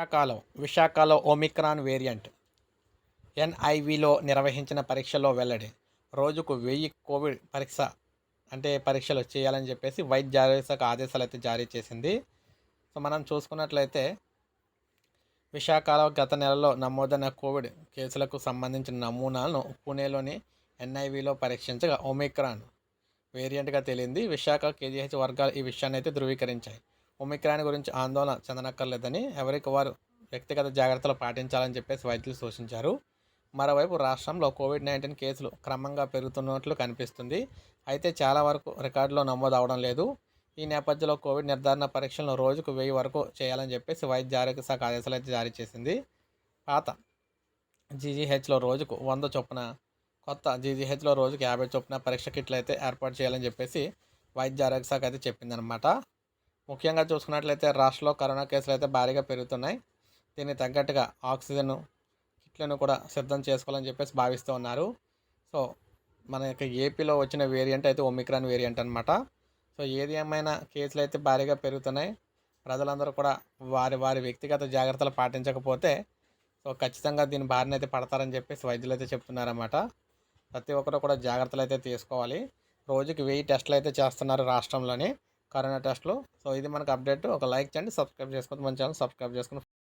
విశాఖలో విశాఖలో Omicron variant ఎన్ఐవిలో నిర్వహించిన పరీక్షలో వెల్లడి. రోజుకు వెయ్యి కోవిడ్ పరీక్ష అంటే పరీక్షలు చేయాలని చెప్పేసి వైద్య ఆరోగ్య ఆదేశాలు అయితే జారీ చేసింది. సో మనం చూసుకున్నట్లయితే విశాఖలో గత నెలలో నమోదైన కోవిడ్ కేసులకు సంబంధించిన నమూనాలను పూణేలోని ఎన్ఐవిలో పరీక్షించగా ఒమిక్రాన్ వేరియంట్గా తేలింది. విశాఖ కేజీహెచ్ వర్గాలు ఈ విషయాన్ని అయితే ధృవీకరించాయి. ఒమిక్రాన్ గురించి ఆందోళన చెందనక్కర్లేదని ఎవరికి వారు వ్యక్తిగత జాగ్రత్తలు పాటించాలని చెప్పేసి వైద్యులు సూచించారు. మరోవైపు రాష్ట్రంలో కోవిడ్ నైన్టీన్ కేసులు క్రమంగా పెరుగుతున్నట్లు కనిపిస్తుంది. అయితే చాలా వరకు రికార్డులో నమోదు అవడం లేదు. ఈ నేపథ్యంలో కోవిడ్ నిర్ధారణ పరీక్షలను రోజుకు వెయ్యి వరకు చేయాలని చెప్పేసి వైద్య ఆరోగ్య శాఖ ఆదేశాలు అయితే జారీ చేసింది. పాత జీజీహెచ్లో రోజుకు వంద చొప్పున కొత్త జీజీహెచ్లో రోజుకు యాభై చొప్పున పరీక్ష కిట్లు అయితే ఏర్పాటు చేయాలని చెప్పేసి వైద్య ఆరోగ్య శాఖ అయితే చెప్పిందనమాట ముఖ్యంగా చూసుకున్నట్లయితే రాష్ట్రంలో కరోనా కేసులు అయితే భారీగా పెరుగుతున్నాయి. దీనికి తగ్గట్టుగా ఆక్సిజన్ కిట్లను కూడా సిద్ధం చేసుకోవాలని చెప్పేసి భావిస్తూ ఉన్నారు. సో మన యొక్క ఏపీలో వచ్చిన వేరియంట్ అయితే ఒమిక్రాన్ వేరియంట్ అనమాట సో ఏది ఏమైనా కేసులు అయితే భారీగా పెరుగుతున్నాయి. ప్రజలందరూ కూడా వారి వారి వ్యక్తిగత జాగ్రత్తలు పాటించకపోతే సో ఖచ్చితంగా దీని బారిన అయితే పడతారని చెప్పేసి వైద్యులు అయితే చెప్తున్నారన్నమాట. ప్రతి ఒక్కరు కూడా జాగ్రత్తలు అయితే తీసుకోవాలి. రోజుకి వెయ్యి టెస్టులు అయితే చేస్తున్నారు రాష్ట్రంలోని. కరోనా టెస్ట్లో. సో ఇది మనకు అప్డేట్. ఒక లైక్ చేయండి సబ్స్క్రైబ్ చేసుకోండి. మన ఛానల్ సబ్స్క్రైబ్ చేసుకుని